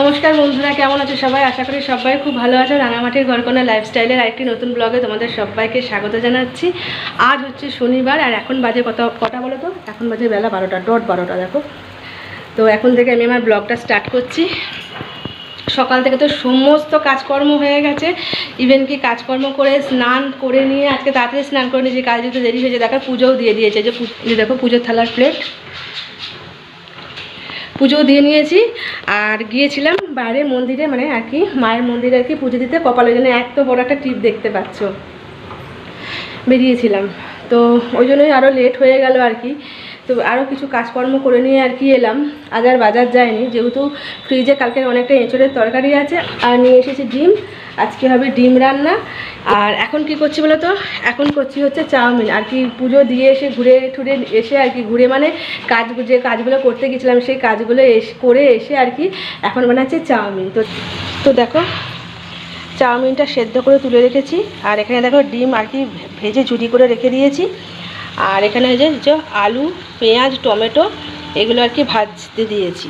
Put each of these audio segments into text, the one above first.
নমস্কার বন্ধুরা, কেমন আছো সবাই? আশা করি সবাই খুব ভালো আছো। রাঙামাটির ঘরকোনা লাইফস্টাইলের আরেকটি নতুন ব্লগে তোমাদের সবাইকে স্বাগত জানাচ্ছি। আজ হচ্ছে শনিবার, আর এখন বাজে কত, কটা বলো তো? এখন বাজে বেলা বারোটা, ডট বারোটা, দেখো। তো এখন থেকে আমি আমার ব্লগটা স্টার্ট করছি। সকাল থেকে তো সমস্ত কাজকর্ম হয়ে গেছে। ইভেন কি কাজকর্ম করে স্নান করে নিয়ে আজকে তাড়াতাড়ি স্নান করে নিয়েছি। কাজ দিতে দেরি হয়েছে, দেখো পুজোও দিয়ে দিয়েছে। যে দেখো পুজোর থালার প্লেট পুজো দিয়ে নিয়েছি। আর গিয়েছিলাম বাইরে মন্দিরে মানে আর কি মায়ের মন্দিরে আর কি পুজো দিতে। কপালের জন্য এত বড় একটা ট্রিপ দেখতে পাচ্ছ। বেরিয়েছিলাম। তো ওই জন্যই আরও লেট হয়ে গেল আর কি। তো আরও কিছু কাজকর্ম করে নিয়ে আর কি এলাম। আজ আর বাজার যায়নি। যেহেতু ফ্রিজে কালকে অনেকটা এঁচড়ের তরকারি আছে, আর নিয়ে এসেছি ডিম। আজকে হবে ডিম রান্না। আর এখন কি করছি বলো তো? এখন করছি হচ্ছে চাউমিন। আর কি পুজো দিয়ে এসে ঘুরে ঠুরে এসে আর কি ঘুরে মানে কাজ, যে কাজগুলো করতে গেছিলাম, সেই কাজগুলো এস, করে এসে আর কি এখন বানাচ্ছি চাউমিন। তো তো দেখো, চাউমিনটা সেদ্ধ করে তুলে রেখেছি। আর এখানে দেখো ডিম আর কি ভেজে ঝুড়ি করে রেখে দিয়েছি। আর এখানে যে আলু, পেঁয়াজ, টমেটো এগুলো আর কি ভাজতে দিয়েছি।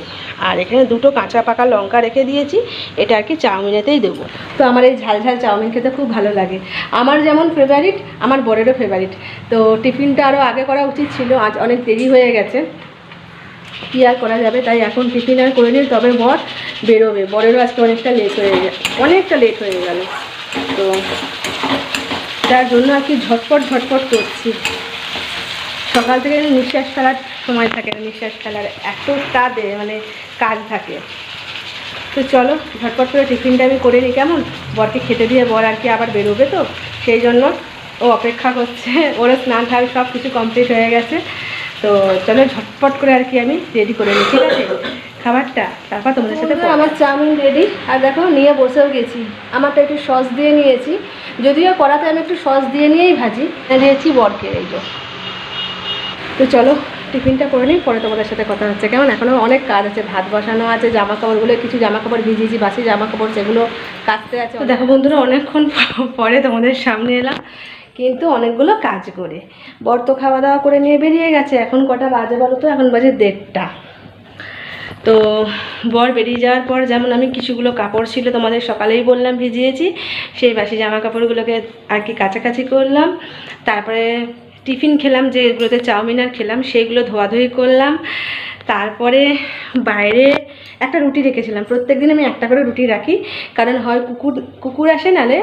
আর এখানে দুটো কাঁচা পাকা লঙ্কা রেখে দিয়েছি, এটা আর কি চাউমিনেতেই দেবো। তো আমার এই ঝাল ঝাল চাউমিন খেতে খুব ভালো লাগে। আমার যেমন ফেভারিট আমার বরেরও ফেভারিট তো টিফিনটা আরও আগে করা উচিত ছিল, আজ অনেক দেরি হয়ে গেছে। কী আর করা যাবে? তাই এখন টিফিন আর করে নিই তবে বর বেরোবে। বরেরও আজকে অনেকটা লেট হয়ে অনেকটা লেট হয়ে গেল। তো তার জন্য আর কি ঝটপট ঝটপট করছি। সকাল থেকে নিঃশ্বাস ফেলার সময় থাকে না নিঃশ্বাস ফেলার, এতটা দে মানে কাজ থাকে। তো চলো, ঝটপট করে টিফিনটা আমি করে নিই, কেমন? বরকে খেতে দিয়ে বর আর কি আবার বেরোবে তো? সেই জন্য ও অপেক্ষা করছে ওর স্নান ঠান সব কিছু কমপ্লিট হয়ে গেছে। তো চলো, ঝটপট করে আর কি আমি রেডি করে নিই, ঠিক আছে? খাবারটা, তারপর তোমাদের সাথে আমার চাউমিন রেডি আর দেখো, নিয়ে বসেও গেছি। আমারটা একটু সস দিয়ে নিয়েছি। যদিও কড়াতে আমি একটু সস দিয়ে নিয়েই ভাজি। দিয়েছি বরকে, এই তো চলো টিফিনটা করে নিই, পরে তোমাদের সাথে কথা হচ্ছে। কেমন? এখনও অনেক কাজ আছে, ভাত বসানো আছে জামা কাপড়গুলো কিছু জামা কাপড় ভিজিয়েছি, বাসি জামা কাপড় সেগুলো কাচতে আছে। তো দেখো বন্ধুরা, অনেকক্ষণ পরে তোমাদের সামনে এলাম, কিন্তু অনেকগুলো কাজ করে। বর তো খাওয়া দাওয়া করে নিয়ে বেরিয়ে গেছে, এখন কটা বাজে বলো তো? এখন বাজে দেড়টা। তো বর বেরিয়ে যাওয়ার পর যেমন আমি কিছুগুলো কাপড় ছিল তোমাদের সকালেই বললাম ভিজিয়েছি, সেই বাসি জামা কাপড়গুলোকে আর কি কাছাকাছি করলাম। তারপরে টিফিন খেলাম, যে এগুলোতে চাউমিন আর খেলাম, সেগুলো ধোয়াধুয়ি করলাম। তারপরে বাইরে একটা রুটি রেখেছিলাম। প্রত্যেক দিন আমি একটা করে রুটি রাখি, কারণ হয় কুকুর কুকুর আসে নালে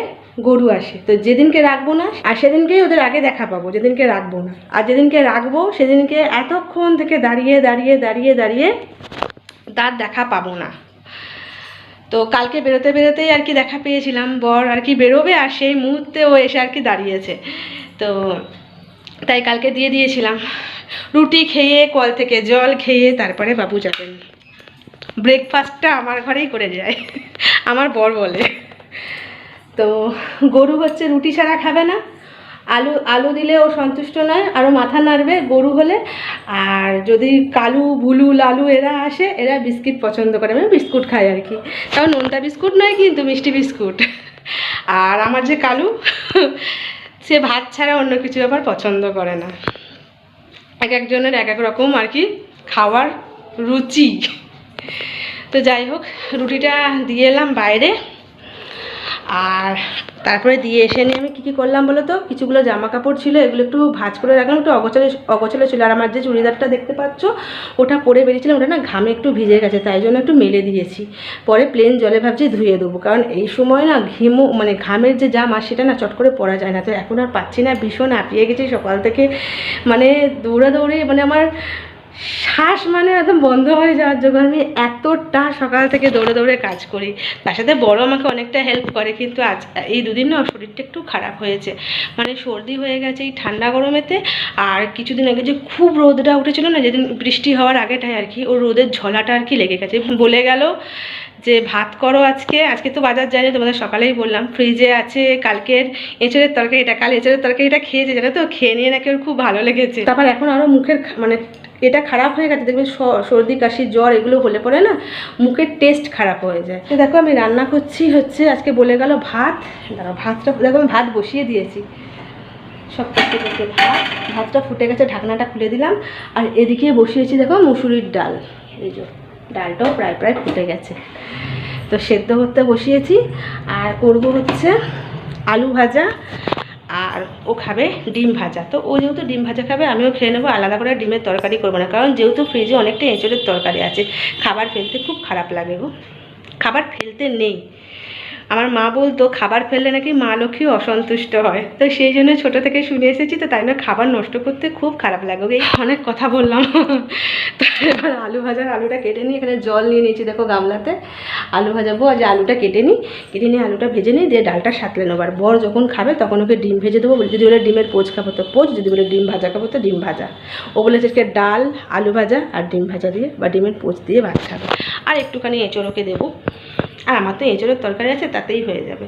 গরু আসে। তো যেদিনকে রাখব না, আর সেদিনকেই ওদের আগে দেখা পাবো, যেদিনকে রাখব না। আর যেদিনকে রাখব, সেদিনকে এতক্ষণ থেকে দাঁড়িয়ে দাঁড়িয়ে দাঁড়িয়ে দাঁড়িয়ে তার দেখা পাবো না। তো কালকে বেরোতে বেরোতেই আর কি দেখা পেয়েছিলাম, বর আর কি বেরোবে, আর সেই মুহূর্তে ও এসে আর কি দাঁড়িয়েছে। তো তাই কালকে দিয়ে দিয়েছিলাম। রুটি খেয়ে, কল থেকে জল খেয়ে তারপরে বাবু যাবেন। ব্রেকফাস্টটা আমার ঘরেই করে যায়। আমার বর বলে। তো গরু হচ্ছে রুটি ছাড়া খাবে না। আলু আলু দিলে ও সন্তুষ্ট নয় আরও মাথা নাড়বে গরু হলে। আর যদি কালু ভুলু লালু এরা আসে, এরা বিস্কিট পছন্দ করে। আমি বিস্কুট খাই আর কি। তাও নোনতা বিস্কুট নয় কিন্তু মিষ্টি বিস্কুট। আর আমার যে কালু সে ভাত ছাড়া অন্য কিছু ব্যাপার পছন্দ করে না। এক একজনের এক এক রকম আর কি খাওয়ার রুচি। তো যাই হোক, রুটিটা দিয়ে এলাম বাইরে। আর তারপরে দিয়ে এসে নিয়ে আমি কী কী করলাম বলো তো? কিছুগুলো জামা কাপড় ছিল, এগুলো একটু ভাঁজ করে রাখলাম, একটু অগোছালো অগোছালো ছিল। আর আমার যে চুড়িদারটা দেখতে পাচ্ছ, ওটা পরে বেরিয়েছিলাম, ওটা না ঘামে একটু ভিজে গেছে, তাই জন্য একটু মেলে দিয়েছি। পরে প্লেন জলে ভাবছি ধুয়ে দেবো, কারণ এই সময় না ঘিমো মানে ঘামের যে জামা সেটা না চট করে পরা যায় না। তো এখন আর পাচ্ছি না, ভীষণ হাঁপিয়ে গেছি সকাল থেকে। মানে দৌড়াদৌড়ি মানে আমার শ্বাস মানে একদম বন্ধ হয়ে যাওয়ার জন্য আমি এতটা সকাল থেকে দৌড়ে দৌড়ে কাজ করি। তার সাথে বড় আমাকে অনেকটা হেল্প করে, কিন্তু আজ এই দুদিন না শরীরটা একটু খারাপ হয়েছে। মানে সর্দি হয়ে গেছে এই ঠান্ডা গরমেতে। আর কিছুদিন আগে যে খুব রোদটা উঠেছিল না, যেদিন বৃষ্টি হওয়ার আগেটাই আর কি ও রোদের ঝলাটা আর কি লেগে গেছে। বলে গেল যে, ভাত করো আজকে আজকে তো বাজার যায়নি। তোমাদের সকালেই বললাম ফ্রিজে আছে, কালকের এঁচড়ের তরকারিটা কাল এঁচড়ের তরকারিটা খেয়েছে। জানো তো, খেয়ে নিয়ে নাকি ওর খুব ভালো লেগেছে। তারপর এখন আরও মুখের মানে এটা খারাপ হয়ে গেছে, দেখবে সর্দি, কাশি, জ্বর এগুলো হলে পরে না মুখের টেস্ট খারাপ হয়ে যায়। তো দেখো আমি রান্না করছি হচ্ছে, আজকে বলে গেল ভাত। দাঁড়াও, ভাতটা দেখো আমি ভাত বসিয়ে দিয়েছি। সব কিছু থেকে ভাত, ভাতটা ফুটে গেছে, ঢাকনাটা খুলে দিলাম। আর এদিকে বসিয়েছি দেখো মুসুরির ডাল। এই যে ডালটাও প্রায় প্রায় ফুটে গেছে। তো সেদ্ধ করতে বসিয়েছি। আর করব হচ্ছে আলু ভাজা। আর ও খাবে ডিম ভাজা। তো ও যেহেতু ডিম ভাজা খাবে, আমিও খেয়ে নেব, আলাদা করে ডিমের তরকারি করব না। কারণ যেহেতু ফ্রিজে অনেকটা এঁচড়ের তরকারি আছে, খাবার ফেলতে খুব খারাপ লাগে গো। খাবার ফেলতে নেই। আমার মা বলতো, খাবার ফেললে নাকি মা লক্ষ্মী অসন্তুষ্ট হয়। তো সেই জন্য ছোটো থেকে শুনে এসেছি, তো তাই না, খাবার নষ্ট করতে খুব খারাপ লাগে। এই অনেক কথা বললাম। তো এবার আলু ভাজার আলুটা কেটে নিই, এখানে জল নিয়ে নিয়েছি দেখো গামলাতে। আলু ভাজাবো যে আলুটা কেটে নিই, কেটে নিয়ে আলুটা ভেজে নিই, দিয়ে ডালটা সাঁতলে নেব। আর বর যখন খাবে তখন ওকে ডিম ভেজে দেবো যদি বলে ডিমের পোচ খাব তো পোচ, যদি বলে ডিম ভাজা খাব তো ডিম ভাজা। ও বলেছে আজকে ডাল, আলু ভাজা আর ডিম ভাজা দিয়ে বা ডিমের পোচ দিয়ে ভাত খাবে। আর একটুখানি এঁচড় ওকে দেবো। আর আমার তো এঁচড়ের তরকারি আছে, তাতেই হয়ে যাবে।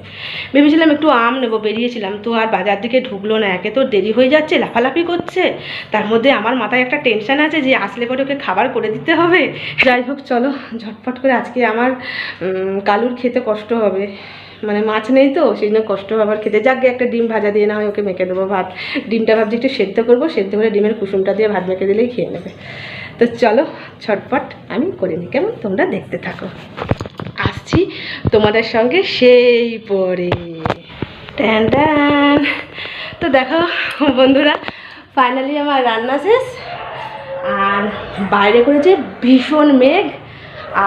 ভেবেছিলাম একটু আম নেব, বেরিয়েছিলাম তো আর বাজার দিকে ঢুকলো না, একে তো দেরি হয়ে যাচ্ছে, লাফালাফি করছে। তার মধ্যে আমার মাথায় একটা টেনশন আছে যে আসলে পরে ওকে খাবার করে দিতে হবে। যাই হোক, চলো, ঝটপট করে আজকে আমার কালুর খেতে কষ্ট হবে। মানে মাছ নেই তো, সেই জন্য কষ্ট আবার খেতে। যাক একটা ডিম ভাজা দিয়ে না হয় ওকে মেখে দেবো ভাত। ডিমটা ভাবছি একটু সেদ্ধ করব, সেদ্ধ করে ডিমের কুসুমটা দিয়ে ভাত মেখে দিলেই খেয়ে নেবে। তো চলো, ঝটপট আমি করে নিই। কেমন? তোমরা দেখতে থাকো। তোমাদের সঙ্গে সেই পরে। ট্যান ট্যান। তো দেখো, বন্ধুরা ফাইনালি আমার রান্না শেষ। আর বাইরে করেছে ভীষণ মেঘ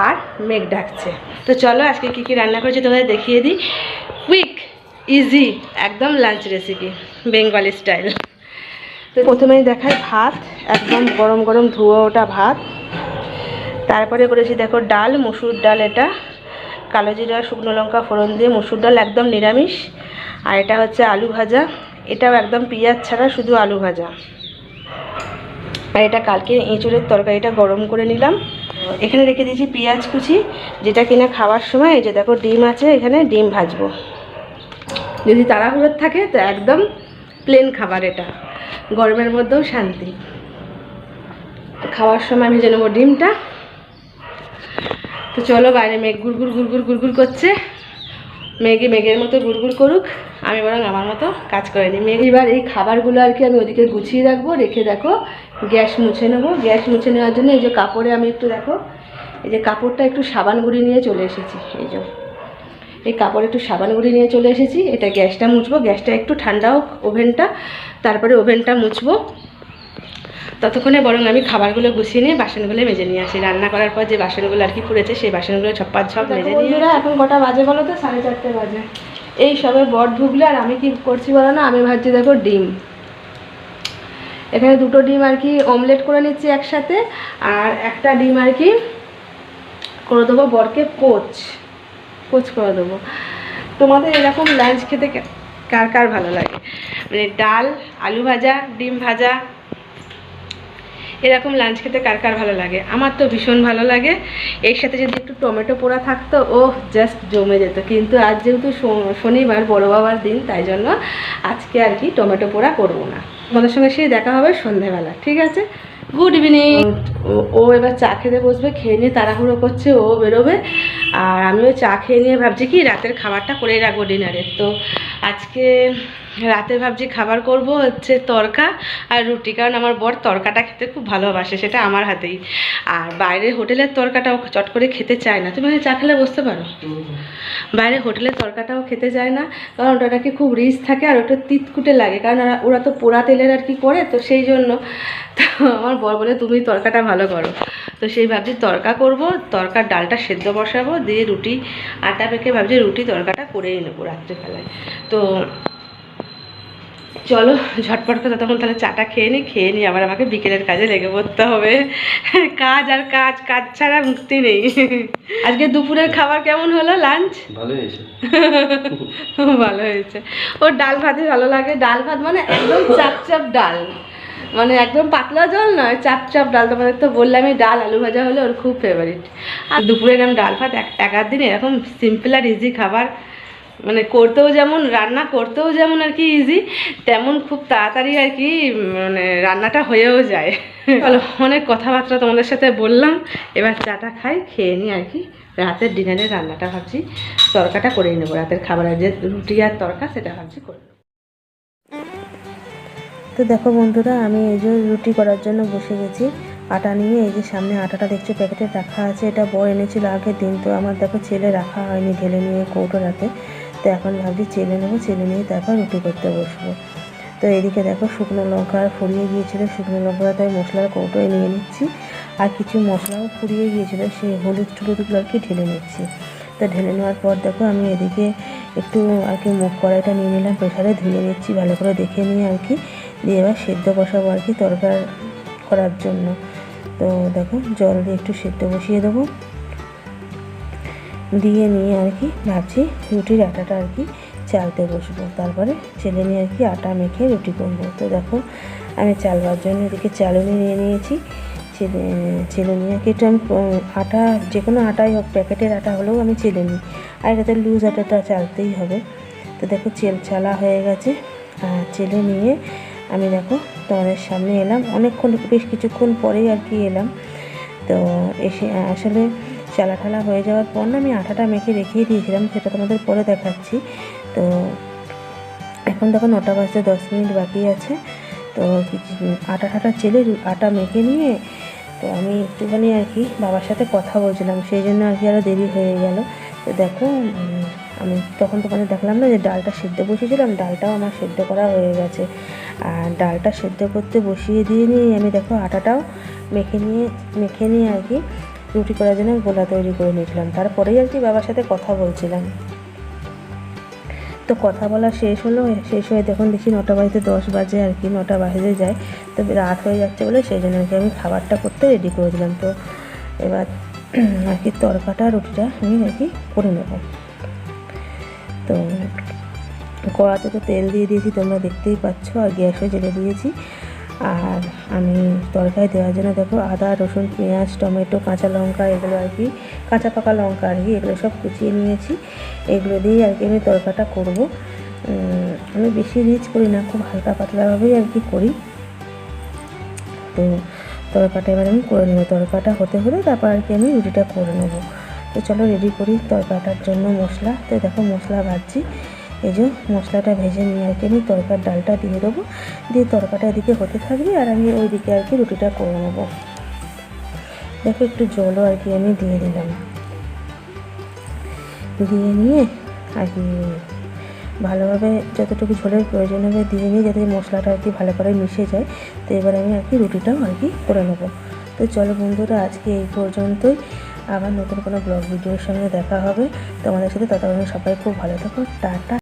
আর মেঘ ডাকছে। তো চলো, আজকে কী কী রান্না করেছি তোমাদের দেখিয়ে দিই। কুইক ইজি একদম লাঞ্চ রেসিপি বেঙ্গলি স্টাইল তো প্রথমেই দেখাই ভাত, একদম গরম গরম ধুয়ো ওটা ভাত। তারপরে করেছি, দেখো ডাল, মসুর ডাল এটা। কালো জিরা, শুকনো লঙ্কা, ফোড়ন দিয়ে মসুর ডাল একদম নিরামিষ। আর এটা হচ্ছে আলু ভাজা। এটাও একদম পেঁয়াজ ছাড়া শুধু আলু ভাজা। আর এটা কালকে এঁচড়ের তরকারিটা গরম করে নিলাম। এখানে রেখে দিয়েছি পেঁয়াজ কুচি, যেটা কিনা খাওয়ার সময়, এই যে দেখো ডিম আছে, এখানে ডিম ভাজবো। যদি তাড়াহুড়োর থাকে, তো একদম প্লেন খাবার এটা। গরমের মধ্যেও শান্তি। খাওয়ার সময় ভেজে নেব ডিমটা। তো চলো বাইরে মেঘ গুড়গুড় গুড়গুড় গুড়গুড় করছে। মেঘে মেঘের মতো গুড়গুড় করুক, আমি বরং আমার মতো কাজ করে নিই। মেঘ, এবার এই খাবারগুলো আর কি আমি ওদিকে গুছিয়ে রাখব, রেখে দেখো, গ্যাস মুছে নেব। গ্যাস মুছে নেওয়ার জন্য এই যে কাপড়ে আমি একটু দেখো, এই যে কাপড়টা একটু সাবান গুঁড়ি নিয়ে চলে এসেছি, এই যে। এই কাপড়ে একটু সাবান গুঁড়ি নিয়ে চলে এসেছি, এটা গ্যাসটা মুছবো, গ্যাসটা একটু ঠান্ডা হোক ওভেনটা, তারপরে ওভেনটা মুছবো। ততক্ষণে বরং আমি খাবারগুলো গুছিয়ে নিয়ে বাসনগুলো মেজে নিয়ে আসি। রান্না করার পর যে বাসনগুলো আর কি পড়েছে সেই বাসনগুলো ছপ্পা ছপ মেজে নিয়ে এখন কটা বাজে বলো তো? সাড়ে চারটে বাজে। এই সবে বট ঢুকলে আর আমি কি করছি বলো না? আমি ভাবছি দেখো ডিম। এখানে দুটো ডিম আর কি অমলেট করে নিচ্ছি একসাথে আর একটা ডিম আর কি করে দেবো বরকে কোচ কোচ করে দেবো। তোমাদের এরকম লাঞ্চ খেতে কার কার ভালো লাগে? মানে ডাল আলু ভাজা ডিম ভাজা এরকম লাঞ্চ খেতে কার কার ভালো লাগে? আমার তো ভীষণ ভালো লাগে। এর সাথে যদি একটু টমেটো পোড়া থাকতো ও জাস্ট জমে যেত। কিন্তু আজ যেহেতু শনিবার, বড় বাবার দিন, তাই জন্য আজকে আর কি টমেটো পোড়া করব না। তোমাদের সঙ্গে সেই দেখা হবে সন্ধেবেলা, ঠিক আছে? গুড ইভিনিং ও এবার চা খেতে বসবে, খেয়ে নিয়ে তাড়াহুড়ো করছে, ও বেরোবে। আর আমিও চা খেয়ে নিয়ে ভাবছি কি, রাতের খাবারটা করেই রাখব ডিনারের তো আজকে রাতে ভাবছি খাবার করব হচ্ছে তরকা আর রুটি, কারণ আমার বর তরকাটা খেতে খুব ভালোবাসে, সেটা আমার হাতেই। আর বাইরে হোটেলের তরকাটাও চট করে খেতে চায় না। তুমি চা খেলে বসতে পারো? বাইরে হোটেলের তরকাটাও খেতে যায় না, কারণ ওটা নাকি খুব রিচ থাকে আর ওটা তিতকুটে লাগে, কারণ ওরা- ওরা তো পোড়া তেলের আর কি করে, তো সেই জন্য তো আমার বর বলে, তুমি তরকাটা ভালো করো। তো সেই ভাবছি তরকা করব, তরকার ডালটা সেদ্ধ বসাবো, দিয়ে রুটি, আটা পেকে ভাবছি রুটি তরকাটা করেই নেব রাত্রেবেলায়। তো চলো ঝটপট করে ততক্ষণ তাহলে চাটা খেয়ে নিই খেয়ে নিই আবার আমাকে বিকেলের কাজে লেগে পড়তে হবে। কাজ আর কাজ কাজ ছাড়া মুক্তি নেই। আজকে দুপুরের খাবার কেমন হলো লাঞ্চ ভালো হয়েছে। ভালো হয়েছে। ওর ডাল ভাতই ভালো লাগে। ডাল ভাত মানে একদম চাপ চাপ ডাল। মানে একদম পাতলা জল নয় চাপ চাপ ডাল। তোমাদের তো বললামই ডাল আলু ভাজা হলে ওর খুব ফেভারিট আর দুপুরে এরকম ডাল ভাত এক দিন এরকম সিম্পল আর ইজি খাবার মানে করতেও যেমন, রান্না করতেও যেমন আর কি ইজি তেমন খুব তাড়াতাড়ি আর কি মানে রান্নাটা হয়েও যায়। চলো, অনেক কথাবার্তা তোমাদের সাথে বললাম, এবার চাটা খাই, খেয়ে নিই আর কি। রাতের ডিনারের রান্নাটা ভাবছি, তরকাটা করেই নেব, রাতের খাবারের যে রুটি আর তরকা, সেটা ভাবছি করে। তো দেখো বন্ধুরা, আমি এই যে রুটি করার জন্য বসে গেছি, আটা নিয়ে এই যে সামনে আটাটা দেখছ, প্যাকেটে রাখা আছে, এটা বড় এনেছিল আগের দিন, তো আমার দেখো ছেলে রাখা হয়নি, ঢেলে নিয়ে কৌটো রাখে তো এখন ভাবছি চেলে নেব চেলে নিয়ে তারপর রুটি করতে বসবো। তো এদিকে দেখো শুকনো লঙ্কা ফুরিয়ে গিয়েছিল, শুকনো লঙ্কা তাই মশলার কৌটোয় নিয়ে নিচ্ছি। আর কিছু মশলাও ফুরিয়ে গিয়েছিল, সেই হলুদ টুলুদগুলো আর কি ঢেলে নিচ্ছি। তো ঢেলে নেওয়ার পর দেখো আমি এদিকে একটু আর কি মুখ কড়াইটা নিয়ে নিলাম প্রেশারে ধুয়ে নিচ্ছি ভালো করে দেখে নিয়ে আর কি। দিয়ে এবার সেদ্ধ বসাবো আর কি তরকার করার জন্য। তো দেখো জল দিয়ে একটু সেদ্ধ বসিয়ে দেবো। দিয়ে নিয়ে আর কি ভাবছি রুটির আটাটা আর কি চালতে বসবো। তারপরে ছেলে নিয়ে আর কি আটা মেখে রুটি করব। তো দেখো, আমি চালবার জন্য এদিকে চালুনি নিয়ে নিয়েছি। ছেলে ছেলে নিয়ে আর কি একটু আমি আটা, যে কোনো আটাই হোক, প্যাকেটের আটা হলেও আমি চেলে নিই। আর এটাতে লুজ আটাটা চালতেই হবে। তো দেখো, চেল চালা হয়ে গেছে। আর চেলে নিয়ে আমি দেখো, তোমাদের সামনে এলাম। অনেকক্ষণ, বেশ কিছুক্ষণ পরেই আর কি এলাম। তো এসে, আসলে চালা ঠালা হয়ে যাওয়ার পর না আমি আটাটা মেখে রেখেই দিয়েছিলাম, সেটা তোমাদের পরে দেখাচ্ছি। তো এখন দেখো নটা বাজতে দশ মিনিট বাকি আছে। তো আটা ঠাটা চেলে আটা মেখে নিয়ে তো আমি একটুখানি আর কি বাবার সাথে কথা বলছিলাম, সেই জন্য আর কি আরও দেরি হয়ে গেল। তো দেখো আমি তখন তোমাদের দেখলাম না যে ডালটা সেদ্ধ বসিয়েছিলাম, ডালটাও আমার সেদ্ধ করা হয়ে গেছে। আর ডালটা সেদ্ধ করতে বসিয়ে দিয়ে নিয়ে আমি দেখো আটাটাও মেখে নিয়ে মেখে নিয়ে আর কি রুটি করার জন্য গোলা তৈরি করে নিয়েছিলাম। তারপরেই আর কি বাবার সাথে কথা বলছিলাম। তো কথা বলা শেষ হলো, শেষ হয়ে দেখুন দেখি নটা বাজতে দশ বাজে আর কি, নটা বাজে যায়। তো রাত হয়ে যাচ্ছে বলে সেই জন্য আর কি আমি খাবারটা করতে রেডি করে দিলাম। তো এবার আর কি তরকাটা, রুটিটা আমি আর কি করে নেব। তো কড়াতে তো তেল দিয়ে দিয়েছি, তোমরা দেখতেই পাচ্ছ, আর গ্যাসও জেলে দিয়েছি। আর আমি তরকারি দেওয়ার জন্য দেখো আদা, রসুন, পেঁয়াজ, টমেটো, কাঁচা লঙ্কা, এগুলো আর কি, কাঁচা পাকা লঙ্কা আর কি, এগুলো সব কুচিয়ে নিয়েছি। এগুলো দিয়েই আর কি আমি তরকাটা করব। আমি বেশি রিচ করি না, খুব হালকা পাতলাভাবেই আর কি করি। তো তরকাটা এবার আমি করে নেব। তরকাটা হতে হলে তারপর আর কি আমি রুটিটা করে নেব। তো চলো রেডি করি তরকাটার জন্য মশলা। তো দেখো মশলা ভাজছি। এই যে মশলাটা ভেজে নিয়ে আর কি তরকার ডালটা দিয়ে দেবো। দিয়ে তরকাটা এদিকে হতে থাকবে আর আমি ওই দিকে আর কি রুটিটা করে নেব। দেখো একটু জলও আর কি আমি দিয়ে দিলাম। দিয়ে নিয়ে আর কি ভালোভাবে যতটুকু ঝোলের প্রয়োজন হবে দিয়ে নিয়ে যাতে মশলাটা আর কি ভালো করে মিশে যায়, তো এবার আমি আর কি রুটিটাও আর কি করে নেব। তো চলো বন্ধুরা, আজকে এই পর্যন্তই। আবার নতুন কোনো ব্লগ ভিডিওর সঙ্গে দেখা হবে। তোমাদের সাথে ততক্ষণ সবাই খুব ভালো থাকো। টাটা।